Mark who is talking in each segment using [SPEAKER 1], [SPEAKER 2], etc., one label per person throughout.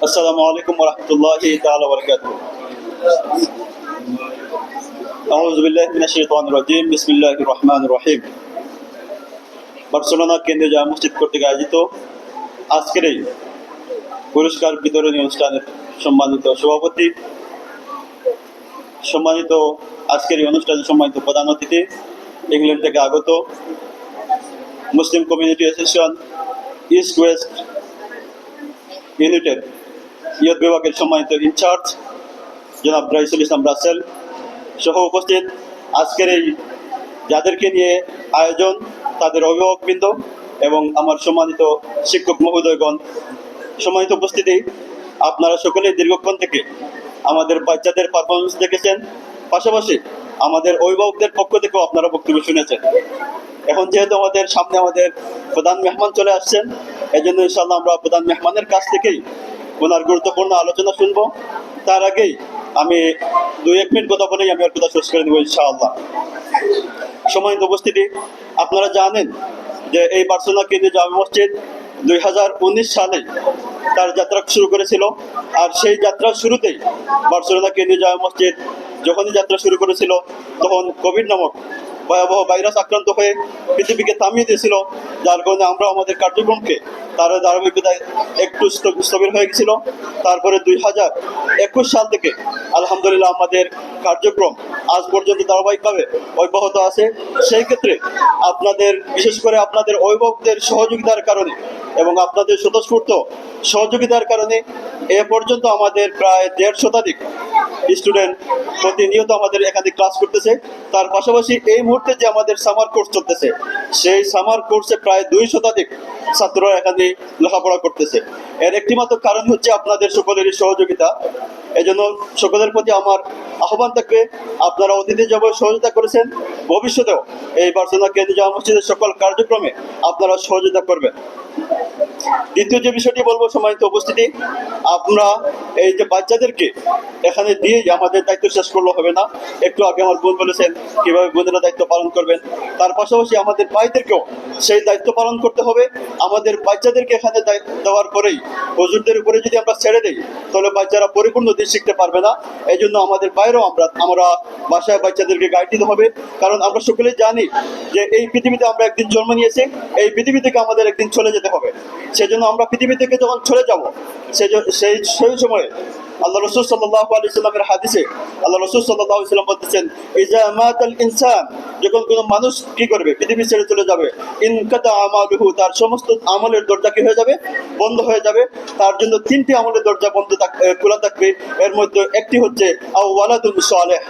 [SPEAKER 1] আসসালামু আলাইকুম রহমতুল্লাহ তাআলা বারাকাতুহু أعوذ بالله من الشيطان الرجيم بسم الله الرحمن الرحيم বার্সেলোনা কেন্দ্রীয় জামা মসজিদ কর্তৃক আয়োজিত আজকের এই পুরস্কার বিতরণী অনুষ্ঠানের সম্মানিত সভাপতি সম্মানিত আজকের এই অনুষ্ঠানে সম্মানিত প্রধান অতিথি ইংল্যান্ড থেকে আগত Muslim community association East West United ইয়ত বিভাগের সম্মানিত ইনচার্জ জনাব রাইসুল ইসলাম রাসেল সহ উপস্থিত আজকের এই যাদেরকে নিয়ে আয়োজন তাদের অভিভাবকবৃন্দ এবং আমার সম্মানিত শিক্ষক মহোদয়গণ। সম্মানিত উপস্থিতি, আপনারা সকলেই দীর্ঘক্ষণ থেকে আমাদের বাচ্চাদের পারফরমেন্স দেখেছেন, পাশাপাশি আমাদের অভিভাবকদের পক্ষ থেকেও আপনারা বক্তব্য শুনেছেন। এখন যেহেতু আমাদের সামনে আমাদের প্রধান মেহমান চলে আসছেন এই জন্য ইনশাল্লাহ আমরা প্রধান মেহমানের কাছ থেকেই ওনার গুরুত্বপূর্ণ আলোচনা শুনব। তার আগেই আমি দুই, এক মিনিট কথা বলেই আমি আর কথা শেষ করে দেবো ইনশাআল্লাহ। সম্মানিত উপস্থিতি, আপনারা জানেন যে এই বার্সেলোনা কেন্দ্রীয় জামা মসজিদ দুই হাজার উনিশ সালে তার যাত্রা শুরু করেছিল আর সেই যাত্রার শুরুতেই বার্সেলোনা কেন্দ্রীয় জামা মসজিদ যখনই যাত্রা শুরু করেছিল, তখন কোভিড নামক ভয়াবহ ভাইরাস আক্রান্ত হয়ে পৃথিবীকে থামিয়ে দিয়েছিল, যার কারণে আমরা আমাদের কার্যক্রমকে তার ধারাবাহিকতায় একটু স্থ- স্থবির হয়ে গেছিল। তারপরে দুই হাজার একুশ সাল থেকে আলহামদুলিল্লাহ আমাদের কার্যক্রম আজ পর্যন্ত ধারাবাহিকভাবে অব্যাহত আছে। সেই ক্ষেত্রে আপনাদের, বিশেষ করে আপনাদের অভিভাবকদের সহযোগিতার কারণে এবং আপনাদের স্বতঃস্ফূর্ত সহযোগিতার কারণে এ পর্যন্ত আমাদের প্রায় দেড় শতাধিক স্টুডেন্ট প্রতিনিয়ত আমাদের এখানে ক্লাস করতেছে। তার পাশাপাশি এই মুহূর্তে যে আমাদের সামার কোর্স চলতেছে, সেই সামার কোর্সে প্রায় দুই শতাধিক ছাত্ররা এখানে লেখাপড়া করতেছে। এর একটিমাত্র কারণ হচ্ছে আপনাদের সকলেরই সহযোগিতা। এজন্য সকলের প্রতি আমার আহ্বান থাকবে, আপনারা অতীতে যেভাবে সহযোগিতা করেছেন, ভবিষ্যতেও এই বার্সেলোনা কেন্দ্রীয় জামা মসজিদের সকল কার্যক্রমে আপনারা সহযোগিতা করবেন। দ্বিতীয় যে বিষয়টি বলব, সম্মানিত উপস্থিতি, আমরা এই যে বাচ্চাদেরকে এখানে দিয়ে আমাদের দায়িত্ব শেষ করলে হবে না। একটু আগে আমার বোন বলেছেন কীভাবে বোনেরা দায়িত্ব পালন করবেন। তার পাশাপাশি আমাদের ভাইদেরকেও সেই দায়িত্ব পালন করতে হবে। আমাদের বাচ্চাদেরকে এখানে দেওয়ার পরেই, হুজুরদের উপরে যদি আমরা ছেড়ে দিই, তাহলে বাচ্চারা পরিপূর্ণ দিন শিখতে পারবে না। এই জন্য আমাদের বাইরেও আমরা আমরা বাসায় বাচ্চাদেরকে গাইড দিতে হবে। কারণ আমরা সকলেই জানি যে এই পৃথিবীতে আমরা একদিন জন্ম নিয়েছি, এই পৃথিবী থেকে আমাদের একদিন চলে যেতে হবে। সেজন্য আমরা পৃথিবী থেকে যখন চলে যাব সেই সেই সময়ে আল্লাহ রসুল সাল্লাহ আলি সাল্লামের হাদিসে আল্লাহ রসুল সাল্লাহ সাল্লাম বলতেছেন, ইজা মাতাল ইনসান, যখন কোনো মানুষ কি করবে? পৃথিবী ছেড়ে চলে যাবে। ইনকাতা আমালুহু, তার সমস্ত আমলের দরজা কি হয়ে যাবে? বন্ধ হয়ে যাবে। তার জন্য তিনটি আমলের দরজা বন্ধ খোলা থাকবে। এর মধ্যে একটি হচ্ছে আও ওয়ালাদুল সালেহ,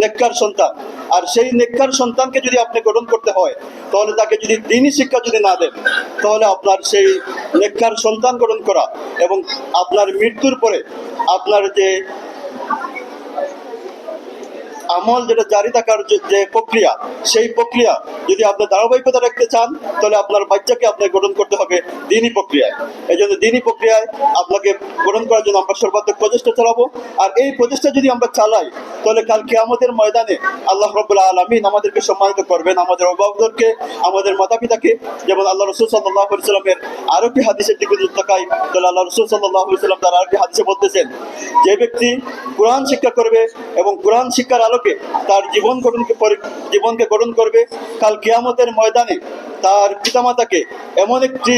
[SPEAKER 1] নেককার সন্তান। আর সেই নেককার সন্তানকে যদি আপনি গঠন করতে হয়, তাহলে তাকে যদি দিনই শিক্ষা যদি না দেন, তাহলে আপনার সেই নেককার সন্তান গঠন করা এবং আপনার মৃত্যুর পরে আপনার যে আমল যেটা জারি থাকার যে প্রক্রিয়া, সেই প্রক্রিয়া যদি আপনি ধারাবাহিকতা রাখতে চান, তাহলে আপনার বাচ্চাকে আপনাকে গ্রহণ করতে হবে দিনই প্রক্রিয়ায়। এই জন্য দিনই প্রক্রিয়ায় আপনাকে গ্রহণ করার জন্য আমরা সর্বাত্মক প্রচেষ্টা চালাবো। আর এই প্রচেষ্টা যদি আমরা চালাই, তাহলে কাল কেয়ামতের ময়দানে আল্লাহ রবুল্লাহ আলমিন আমাদেরকে সম্মানিত করবেন, আমাদের অভিভাবকদেরকে, আমাদের মাতা পিতাকে যেমন আল্লাহ রসুল সাল্লাহ সাল্লামের আরও কি হাদিসের দিকে তাকাই, তাহলে আল্লাহ রসুল সাল্লাহ সাল্লাম তার আরও কি হাদিসে বলতেছেন, যে ব্যক্তি কোরআন শিক্ষা করবে এবং কোরআন শিক্ষার আলোকে তার জীবন গঠনকে জীবনকে গঠন করবে। কাল কিয়ামতের ময়দানে তার পিতামাতাকে এমন একটি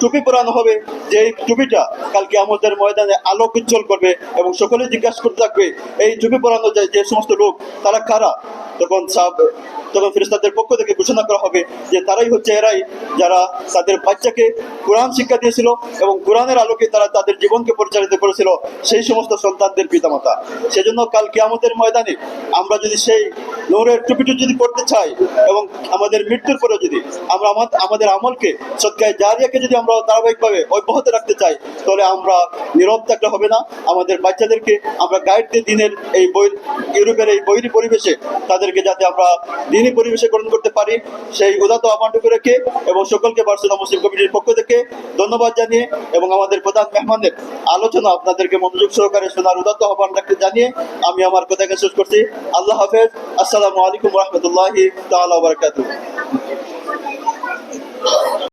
[SPEAKER 1] টুপি পরানো হবে যে এই টুপিটা কাল কিয়ামতের ময়দানে আলোক উজ্জ্বল করবে এবং সকলে জিজ্ঞাসা করতে থাকবে, এই টুপি পরানো যায় যে সমস্ত লোক, তারা কারা? তখন সাব, তখন ফেরেস্তাদের পক্ষ থেকে ঘোষণা করা হবে যে তারাই হচ্ছে এরাই যারা তাদের বাচ্চাকে কোরআন শিক্ষা দিয়েছিল এবং কোরআনের আলোকে তারা তাদের জীবনকে পরিচালিত করেছিল সেই সমস্ত সন্তানদের পিতামাতা। সেজন্য কাল কেয়ামতের ময়দানে আমরা যদি সেই নূরের টুপিটু যদি পড়তে চাই এবং আমাদের মৃত্যুর পরে যদি আমরা আমাদের আমলকে সৎকায় জারিয়াকে যদি আমরা ধারাবাহিকভাবে অব্যাহত রাখতে চাই, তাহলে আমরা নীরব থাকলে হবে না। আমাদের বাচ্চাদেরকে আমরা গাইড দিয়ে দিনের এই বই ইউরোপের এই বৈরী পরিবেশে তাদেরকে যাতে আমরা দিনই পরিবেশে গ্রহণ করতে পারি। সেই উদাত আহ্বানটুকু রেখে এবং সকলকে বার্সেলোনা মুসলিম কমিটির পক্ষ থেকে ধন্যবাদ জানিয়ে এবং আমাদের প্রধান মেহমানদের আলোচনা আপনাদেরকে মনোযোগ সহকারে শোনার উদাত্ত আহ্বান রাখতে জানিয়ে আমি আমার কথাকে শেষ করছি। আল্লাহ হাফেজ। আসসালামু আলাইকুম রহমতুল্লাহি তাআলা ওয়া বারাকাতুহু।